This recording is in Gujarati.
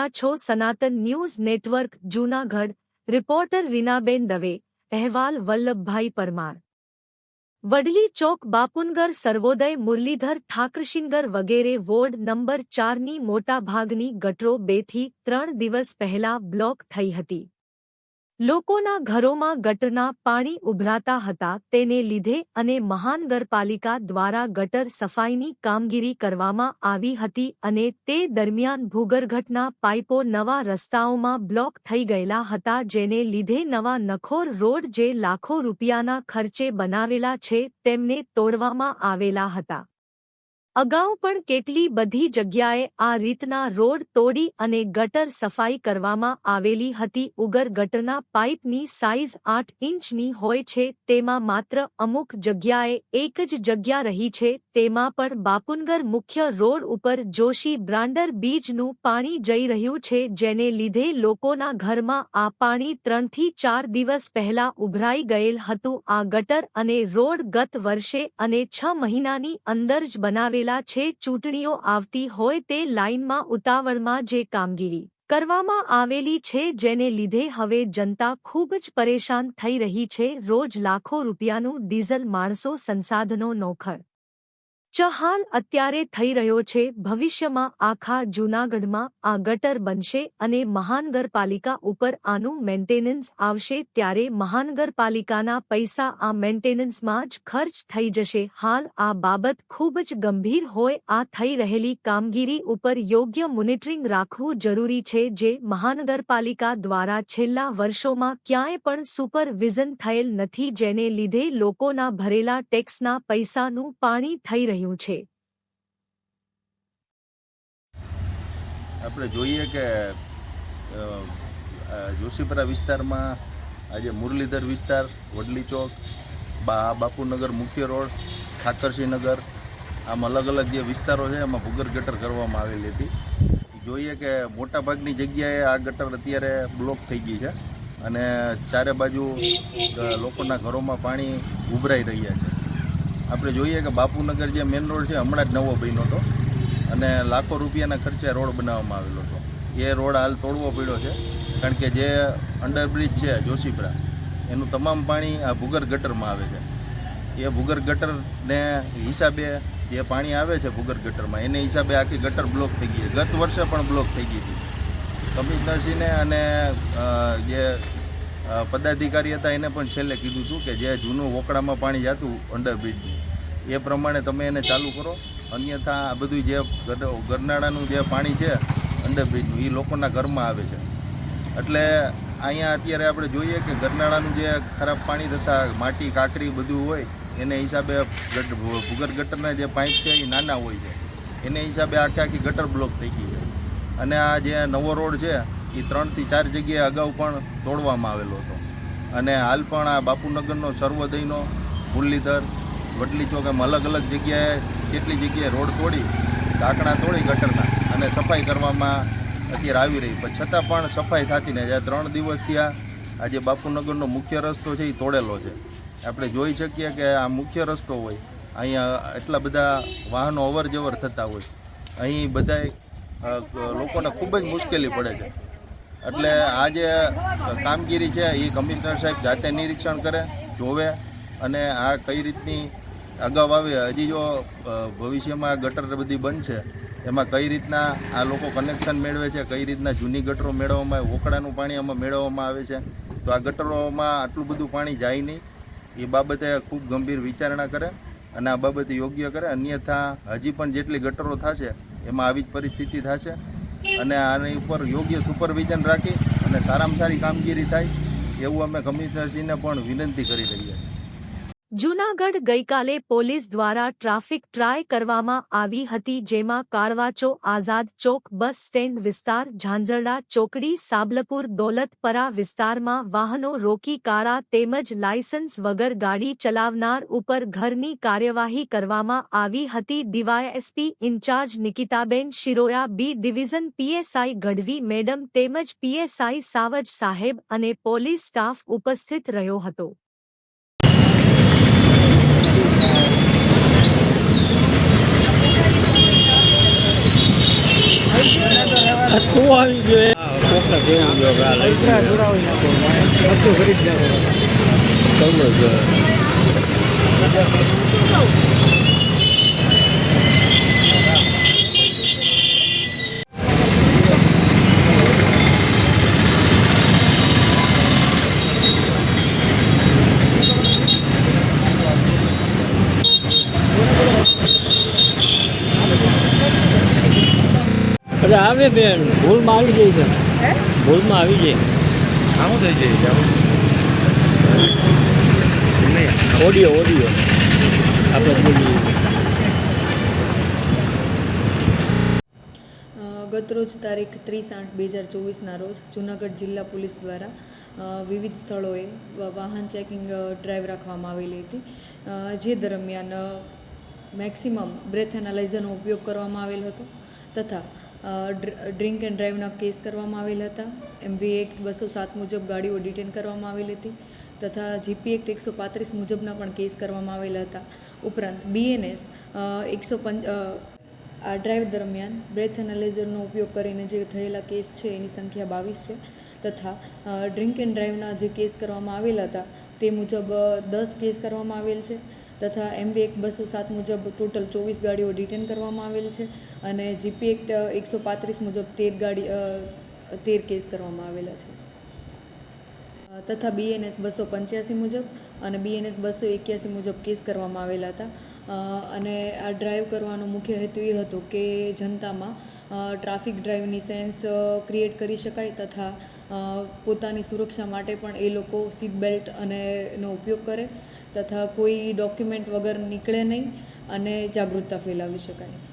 રહ્યા છો Sanatan news network, Junagadh. Reporter Reenaben Dave. અહેવાલ, વલ્લભભાઈ પરમાર. વડલી ચોક, બાપુનગર સર્વોદય, મુરલીધર ઠાકરશિંગર વગેરે વોર્ડ નંબર ચારની મોટાભાગની ગટરો બેથી ત્રણ દિવસ પહેલા બ્લોક થઈ હતી. લોકોના ઘરોમાં ગટરના પાણી ઉભરાતા હતા, તેને લીધે અને મહાનગરપાલિકા દ્વારા ગટર સફાઈની કામગીરી કરવામાં આવી હતી અને તે દરમિયાન ભૂગર્ભના પાઇપો નવા રસ્તાઓમાં બ્લોક થઈ ગયેલા હતા, જેને લીધે નવા નખોર રોડ જે લાખો રૂપિયાના ખર્ચે બનાવેલા છે, તેમને તોડવામાં આવેલા હતા. અગાઉ પણ કેટલી બધી જગ્યાએ આ રીતના રોડ તોડી અને ગટર સફાઈ કરવામાં આવેલી હતી. ઉગર ગટરના પાઇપની સાઇઝ આઠ ઇંચની હોય છે, તેમાં માત્ર અમુક જગ્યાએ એક જ જગ્યા રહી છે, તેમાં પણ બાપુનગર મુખ્ય રોડ ઉપર જોશી બ્રાન્ડર બીજનું પાણી જઈ રહ્યું છે, જેને લીધે લોકોના ઘરમાં આ પાણી ત્રણથી ચાર દિવસ પહેલા ઉભરાઈ ગયેલ હતું. આ ગટર અને રોડ ગત વર્ષે અને છ મહિનાની અંદર જ બનાવેલા છે, ચૂંટણીઓ આવતી હોય તે લાઇનમાં ઉતાવળમાં જે કામગીરી કરવામાં આવેલી છે, જેને લીધે હવે જનતા ખૂબ જ પરેશાન થઈ રહી છે. રોજ લાખો રૂપિયાનું ડીઝલ માણસો સંસાધનો નોખર ચ હાલ અત્યારે થઈ રહ્યો છે. ભવિષ્યમાં આખા જૂનાગઢમાં આ ગટર બનશે અને મહાનગરપાલિકા ઉપર આનું મેન્ટેનન્સ આવશે. ત્યારે મહાનગરપાલિકાના પૈસા આ મેન્ટેનન્સમાં જ ખર્ચ થઈ જશે. હાલ આ બાબત ખૂબ જ ગંભીર હોય. આ થઈ રહેલી કામગીરી ઉપર યોગ્ય મોનિટરિંગ રાખવું જરૂરી છે જે મહાનગરપાલિકા દ્વારા છેલ્લા વર્ષોમાં ક્યાંય પણ સુપરવિઝન થયેલ નથી. જેને લીધે લોકોના ભરેલા ટેક્સના પૈસાનું પાણી થઈ રહ્યું છે. આપણે જોઈએ કે જોશીપરા વિસ્તારમાં આજે મુરલીધર વિસ્તાર, વડલી ચોક, બા, બાપુનગર મુખ્ય રોડ ઠાકરસિંહનગર આમ અલગ અલગ જે વિસ્તારો છે એમાં ભૂગર ગટર કરવામાં આવેલી હતી. જોઈએ કે મોટાભાગની જગ્યાએ આ ગટર અત્યારે બ્લોક થઈ ગઈ છે અને ચારે બાજુ લોકોના ઘરોમાં પાણી ઉભરાઈ રહ્યા છે. આપણે જોઈએ કે બાપુનગર જે મેઇન રોડ છે, હમણાં જ નવો બન્યો હતો. અને લાખો રૂપિયાના ખર્ચે રોડ બનાવવામાં આવેલો હતો. એ રોડ હાલ તોડવો પડ્યો છે, કારણ કે જે અંડરબ્રિજ છે જોશીપરા, એનું તમામ પાણી આ ભૂગર ગટરમાં આવે છે. એ ભૂગર ગટરને હિસાબે જે પાણી આવે છે ભૂગર ગટરમાં, એને હિસાબે આખી ગટર બ્લોક થઈ ગઈ છે. ગત વર્ષે પણ બ્લોક થઈ ગઈ હતી. કમિશનરશ્રીને અને જે પદાધિકારી હતા, એને પણ છેલ્લે કીધું હતું કે જે જૂનું વોકડામાં પાણી જતું અંડરબ્રિજનું એ પ્રમાણે તમે એને ચાલુ કરો. અન્યથા આ બધું જે ગર- ગરનાળાનું જે પાણી છે અંડરબ્રિજનું એ લોકોના ઘરમાં આવે છે. એટલે અહીંયા અત્યારે આપણે જોઈએ કે ગરનાળાનું જે ખરાબ પાણી તથા માટી, કાકરી બધું હોય, એને હિસાબે ભૂગર્ભ ગટરના જે પાઇપ છે એ નાના હોય છે. એને હિસાબે આખી આખી ગટર બ્લોક થઈ ગઈ છે. અને આ જે નવો રોડ છે એ ત્રણથી ચાર જગ્યાએ અગાઉ પણ તોડવામાં આવેલો હતો. અને હાલ પણ આ બાપુનગરનો સર્વોદયનો, મુરલીધર, વડલી ચોક એમ અલગ અલગ જગ્યાએ કેટલી જગ્યાએ રોડ તોડી, ઢાંકણા તોડી, ગટરના અને સફાઈ કરવામાં અત્યારે આવી રહી પણ છતાં પણ સફાઈ થતી નથી. આ ત્રણ દિવસથી આ આજે બાપુનગરનો મુખ્ય રસ્તો છે એ તોડેલો છે. આપણે જોઈ શકીએ કે આ મુખ્ય રસ્તો હોય, અહીંયા એટલા બધા વાહનો અવર જવર થતા હોય. અહીં બધાય લોકોને ખૂબ જ મુશ્કેલી પડે છે. એટલે આ જે કામગીરી છે એ કમિશનર સાહેબ જાતે નિરીક્ષણ કરે, જોવે અને આ કઈ રીતની અગાઉ આવે, હજી જો ભવિષ્યમાં ગટર બધી બનશે એમાં કઈ રીતના આ લોકો કનેક્શન મેળવે છે, કઈ રીતના જૂની ગટરો મેળવવામાં આવે ઓકડાનું પાણી આમાં મેળવવામાં આવે છે, તો આ ગટરોમાં આટલું બધું પાણી જાય નહીં. એ બાબતે ખૂબ ગંભીર વિચારણા કરે અને આ બાબતે યોગ્ય કરે. અન્યથા હજી પણ જેટલી ગટરો થશે, એમાં આવી જ પરિસ્થિતિ થશે. અને આની ઉપર યોગ્ય સુપરવિઝન રાખી અને સારામાં સારી કામગીરી થાય, એવું અમે કમિશનરશ્રીને પણ વિનંતી કરી રહ્યા છીએ. જૂનાગઢ ગઈકાલે પોલીસ દ્વારા ટ્રાફિક ટ્રાય કરવામાં આવી હતી જેમાં કાળવાચો, આઝાદ ચોક, બસ સ્ટેન્ડ વિસ્તાર, ઝાંઝરડા, ચોકડી, સાબલપુર, દોલતપરા વિસ્તારમાં વાહનો રોકી કાળા તેમજ લાયસન્સ વગર ગાડી ચલાવનાર ઉપર ઘરની કાર્યવાહી કરવામાં આવી હતી. DYSP in charge નિકિતાબેન Shiroya, B division PSI Gadhvi, madam તેમજ પીએસઆઈ સાવજ સાહેબ અને પોલીસ સ્ટાફ ઉપસ્થિત રહ્યો હતો રહેવા તું આવી ગયો કોકને જોઈ ગયો કે આ લઈ ગયો તમને જ અરે આવે બેન ભૂલમાં આવી જાય છે. ભૂલમાં આવી જાય આવું થઈ જાય નહીં ઓડિયો ઓડિયો. આપણે બોલીએ ગતરોજ તારીખ ત્રીસ આઠ બે હજાર ચોવીસના રોજ જૂનાગઢ જિલ્લા પોલીસ દ્વારા વિવિધ સ્થળોએ વાહન ચેકિંગ ડ્રાઈવ રાખવામાં આવેલી હતી. જે દરમિયાન મેક્સિમમ બ્રેથ એનાલાઇઝરનો ઉપયોગ કરવામાં આવેલ હતો તથા ડ્રિંક એન્ડ ડ્રાઈવના કેસ કરવામાં આવેલ હતા. એમવી એક્ટ બસો સાત મુજબ ગાડીઓ ડિટેન કરવામાં આવેલી હતી તથા જીપી એક્ટ એકસો પાંત્રીસ મુજબના પણ કેસ કરવામાં આવેલા હતા. ઉપરાંત બીએનએસ એકસો પંચ આ ડ્રાઈવ દરમિયાન બ્રેથ એનાલાઇઝરનો ઉપયોગ કરીને જે થયેલા કેસ છે એની સંખ્યા બાવીસ છે તથા ડ્રિંક એન્ડ ડ્રાઈવના જે કેસ કરવામાં આવેલા હતા તે મુજબ દસ કેસ કરવામાં આવેલ છે. તથા એમવી એક્ટ બસો સાત મુજબ ટોટલ ચોવીસ ગાડીઓ ડિટેન કરવામાં આવેલ છે અને જીપી એક્ટ એકસો પાંત્રીસ મુજબ તેર ગાડી તેર કેસ કરવામાં આવેલા છે. તથા બીએનએસ બસો પંચ્યાસી મુજબ અને બીએનએસ બસો એક્યાસી મુજબ કેસ કરવામાં આવેલા હતા. અને આ ડ્રાઈવ કરવાનો મુખ્ય હેતુ એ હતો કે જનતામાં ટ્રાફિક ડ્રાઈવની સેન્સ ક્રિએટ કરી શકાય તથા પોતાની સુરક્ષા માટે પણ એ લોકો સીટ બેલ્ટ અને નો ઉપયોગ કરે તથા કોઈ ડોક્યુમેન્ટ વગર નીકળે નહીં અને જાગૃતતા ફેલાવી શકાય.